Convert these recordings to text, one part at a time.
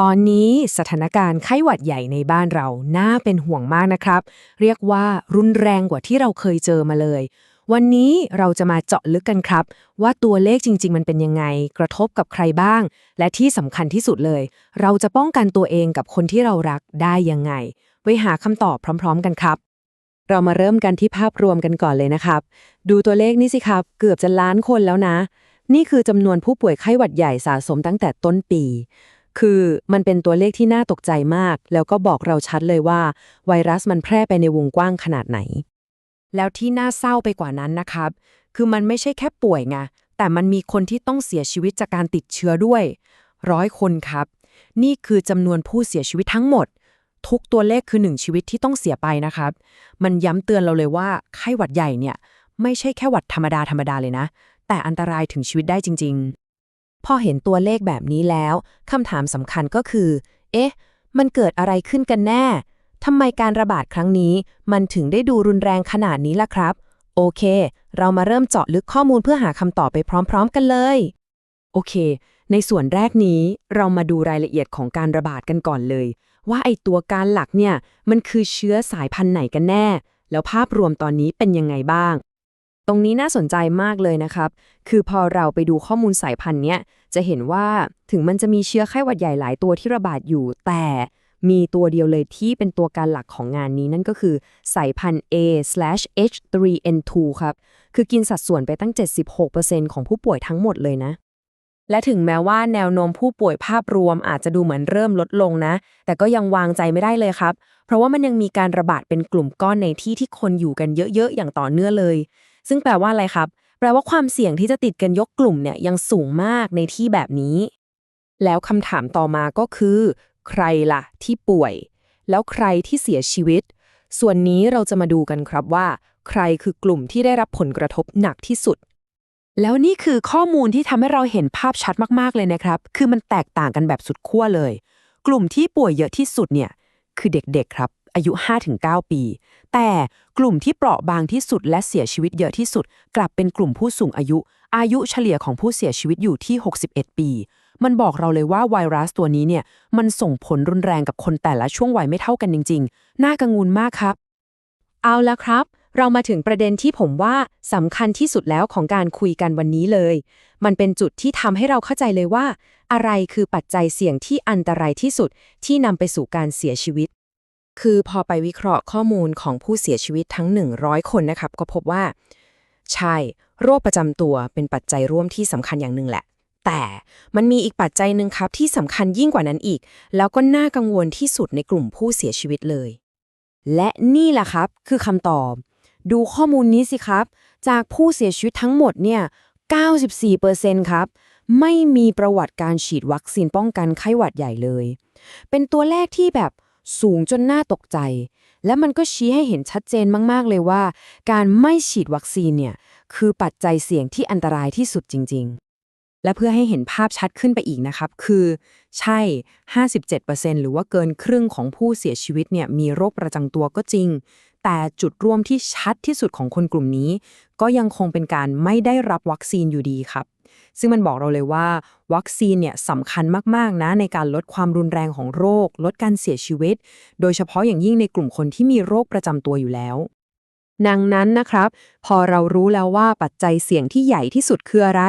ตอนนี้สถานการณ์ไข้หวัดใหญ่ในบ้านเราน่าเป็นห่วงมากนะครับ เรียกว่ารุนแรงกว่าที่เราเคยเจอมาเลย วันนี้เราจะมาเจาะลึกกันครับ ว่าตัวเลขจริง ๆ มันเป็นยังไง กระทบกับใครบ้าง และที่สำคัญที่สุดเลย เราจะป้องกันตัวเองกับคนที่เรารักได้ยังไง ไปหาคำตอบพร้อม ๆ กันครับเรามาเริ่มกันที่ภาพรวมกันก่อนเลยนะครับ ดูตัวเลขนี่สิครับ เกือบจะล้านคนแล้วนะ นี่คือจำนวนผู้ป่วยไข้หวัดใหญ่สะสมตั้งแต่ต้นปี คือมันเป็นตัวเลขที่น่าตกใจมาก แล้วก็บอกเราชัดเลยว่า ไวรัสมันแพร่ไปในวงกว้างขนาดไหน แล้วที่น่าเศร้าไปกว่านั้นนะครับ คือมันไม่ใช่แค่ป่วยไงแต่มันมีคนที่ต้องเสียชีวิตจากการติดเชื้อด้วยร้อยคนครับ นี่คือจำนวนผู้เสียชีวิตทั้งหมด ทุกตัวเลขคือหนึ่งชีวิตที่ต้องเสียไปนะครับ มันย้ำเตือนเราเลยว่าไข้หวัดใหญ่เนี่ย ไม่ใช่แค่หวัดธรรมดาธรรมดาเลยนะ แต่อันตรายถึงชีวิตได้จริงๆ พอเห็นตัวเลขแบบนี้แล้วคำถามสำคัญก็คือ เอ๊ะ มันเกิดอะไรขึ้นกันแน่ทำไมการระบาดครั้งนี้ มันถึงได้ดูรุนแรงขนาดนี้ล่ะครับ โอเค เรามาเริ่มเจาะลึกข้อมูลเพื่อหาคำตอบไปพร้อม ๆ กันเลย โอเค ในส่วนแรกนี้เรามาดูรายละเอียดของการระบาดกันก่อนเลย ว่าไอตัวการหลักเนี่ย มันคือเชื้อสายพันธุ์ไหนกันแน่ แล้วภาพรวมตอนนี้เป็นยังไงบ้าง ตรงนี้น่าสนใจมากเลยนะครับ คือพอเราไปดูข้อมูลสายพันธุ์เนี้ย จะเห็นว่าถึงมันจะมีเชื้อไข้หวัดใหญ่หลายตัวที่ระบาดอยู่ แต่มีตัวเดียวเลยที่เป็นตัวการหลักของงานนี้นั่นก็คือสายพันธุ์ A/H3N2 ครับ คือกินสัดส่วนไปตั้ง 76%ของผู้ป่วยทั้งหมดเลยนะ และถึงแม้ว่าแนวโน้มผู้ป่วยภาพรวมอาจจะดูเหมือนเริ่มลดลงนะ แต่ก็ยังวางใจไม่ได้เลยครับ เพราะว่ามันยังมีการระบาดเป็นกลุ่มก้อนในที่ที่คนอยู่กันเยอะๆ อย่างต่อเนื่องเลย ซึ่งแปลว่าอะไรครับ แปลว่าความเสี่ยงที่จะติดกันยกกลุ่มเนี่ยยังสูงมากในที่แบบนี้ แล้วคำถามต่อมาก็คือ ใครล่ะ ที่ป่วย แล้วใครที่เสียชีวิต ส่วนนี้เราจะมาดูกันครับว่า ใครคือกลุ่มที่ได้รับผลกระทบหนักที่สุดแล้วนี่คือข้อมูลที่ทำให้เราเห็นภาพชัดมากๆเลยนะครับ คือมันแตกต่างกันแบบสุดขั้วเลย กลุ่มที่ป่วยเยอะที่สุดเนี่ย คือเด็กๆครับ อายุ 5-9 ปี แต่กลุ่มที่เปราะบางที่สุดและเสียชีวิตเยอะที่สุด กลับเป็นกลุ่มผู้สูงอายุ อายุเฉลี่ยของผู้เสียชีวิตอยู่ที่ 61 ปี มันบอกเราเลยว่าไวรัสตัวนี้เนี่ยมันส่งผลรุนแรงกับคนแต่ละช่วงวัยไม่เท่ากันจริง ๆ น่ากังวลมากครับ เอาละครับเรามาถึงประเด็นที่ผมว่าสำคัญที่สุดแล้วของการคุยกันวันนี้เลย มันเป็นจุดที่ทำให้เราเข้าใจเลยว่า อะไรคือปัจจัยเสี่ยงที่อันตรายที่สุดที่นำไปสู่การเสียชีวิต คือพอไปวิเคราะห์ข้อมูลของผู้เสียชีวิตทั้ง 100 คนนะครับ ก็พบว่า ใช่ โรคประจำตัวเป็นปัจจัยร่วมที่สำคัญอย่างหนึ่งแหละ แต่มันมีอีกปัจจัยหนึ่งครับที่สำคัญยิ่งกว่านั้นอีก แล้วก็น่ากังวลที่สุดในกลุ่มผู้เสียชีวิตเลย และนี่แหละครับ คือคำตอบ ดูข้อมูลนี้สิครับ จากผู้เสียชีวิตทั้งหมดเนี่ย 94%ครับไม่มีประวัติการฉีดวัคซีนป้องกันไข้หวัดใหญ่เลย เป็นตัวเลขที่แบบ สูงจนน่าตกใจ และมันก็ชี้ให้เห็นชัดเจนมากๆเลยว่า การไม่ฉีดวัคซีนเนี่ยคือปัจจัยเสี่ยงที่อันตรายที่สุดจริง ๆ และเพื่อให้เห็นภาพชัดขึ้นไปอีกนะครับ คือ ใช่ 57%หรือว่าเกินครึ่งของผู้เสียชีวิตเนี่ยมีโรคประจำตัวก็จริง แต่จุดร่วมที่ชัดที่สุดของคนกลุ่มนี้ ก็ยังคงเป็นการไม่ได้รับวัคซีนอยู่ดีครับ ซึ่งมันบอกเราเลยว่า วัคซีนเนี่ยสำคัญมากๆนะในการลดความรุนแรงของโรค ลดการเสียชีวิต โดยเฉพาะอย่างยิ่งในกลุ่มคนที่มีโรคประจำตัวอยู่แล้วดังนั้นนะครับ พอเรารู้แล้วว่าปัจจัยเสี่ยงที่ใหญ่ที่สุดคืออะไร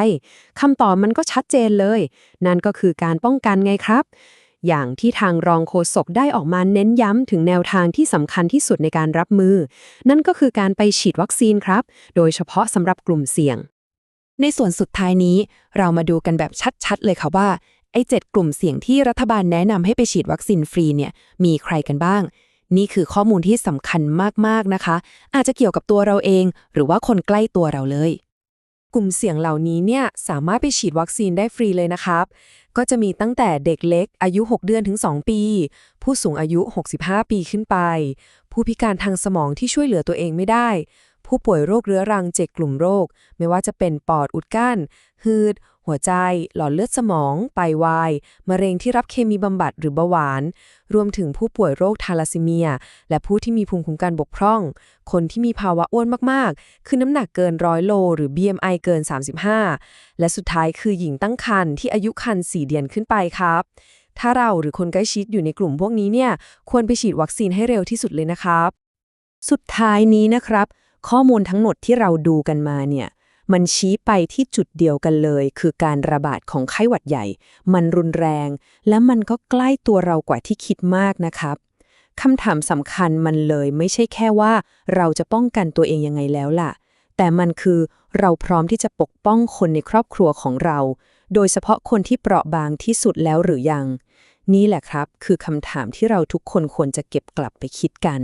คำตอบมันก็ชัดเจนเลย นั่นก็คือการป้องกันไงครับ อย่างที่ทางรองโฆษกได้ออกมาเน้นย้ำถึงแนวทางที่สำคัญที่สุดในการรับมือ นั่นก็คือการไปฉีดวัคซีนครับ โดยเฉพาะสำหรับกลุ่มเสี่ยง ในส่วนสุดท้ายนี้ เรามาดูกันแบบชัดๆ เลยค่ะว่าไอ้เจ็ดกลุ่มเสี่ยงที่รัฐบาลแนะนำให้ไปฉีดวัคซีนฟรีเนี่ยมีใครกันบ้าง นี่คือข้อมูลที่สำคัญมากๆนะคะ อาจจะเกี่ยวกับตัวเราเอง หรือว่าคนใกล้ตัวเราเลย กลุ่มเสี่ยงเหล่านี้เนี่ยสามารถไปฉีดวัคซีนได้ฟรีเลยนะครับ ก็จะมีตั้งแต่เด็กเล็ก อายุ 6 เดือนถึง 2 ปี ผู้สูงอายุ 65 ปีขึ้นไป ผู้พิการทางสมองที่ช่วยเหลือตัวเองไม่ได้ ผู้ป่วยโรคเรื้อรังเจ็ดกลุ่มโรค ไม่ว่าจะเป็นปอดอุดกั้น หืด หัวใจ หลอดเลือดสมอง ไตวาย มะเร็งที่รับเคมีบำบัดหรือเบาหวาน รวมถึงผู้ป่วยโรคทาลัสซีเมีย และผู้ที่มีภูมิคุ้มกันบกพร่อง คนที่มีภาวะอ้วนมาก ๆ คือน้ำหนักเกินร้อยโล หรือ BMI เกิน 35 และสุดท้ายคือหญิงตั้งครรภ์ที่อายุครรภ์4เดือนขึ้นไปครับถ้าเราหรือคนใกล้ชิดอยู่ในกลุ่มพวกนี้เนี่ย ควรไปฉีดวัคซีนให้เร็วที่สุดเลยนะครับ สุดท้ายนี้นะครับ ข้อมูลทั้งหมดที่เราดูกันมาเนี่ย มันชี้ไปที่จุดเดียวกันเลย คือการระบาดของไข้หวัดใหญ่ มันรุนแรง และมันก็ใกล้ตัวเรากว่าที่คิดมากนะครับคำถามสำคัญมันเลยไม่ใช่แค่ว่า เราจะป้องกันตัวเองยังไงแล้วล่ะ แต่มันคือเราพร้อมที่จะปกป้องคนในครอบครัวของเรา โดยเฉพาะคนที่เปราะบางที่สุดแล้วหรือยัง นี่แหละครับ คือคำถามที่เราทุกคนควรจะเก็บกลับไปคิดกัน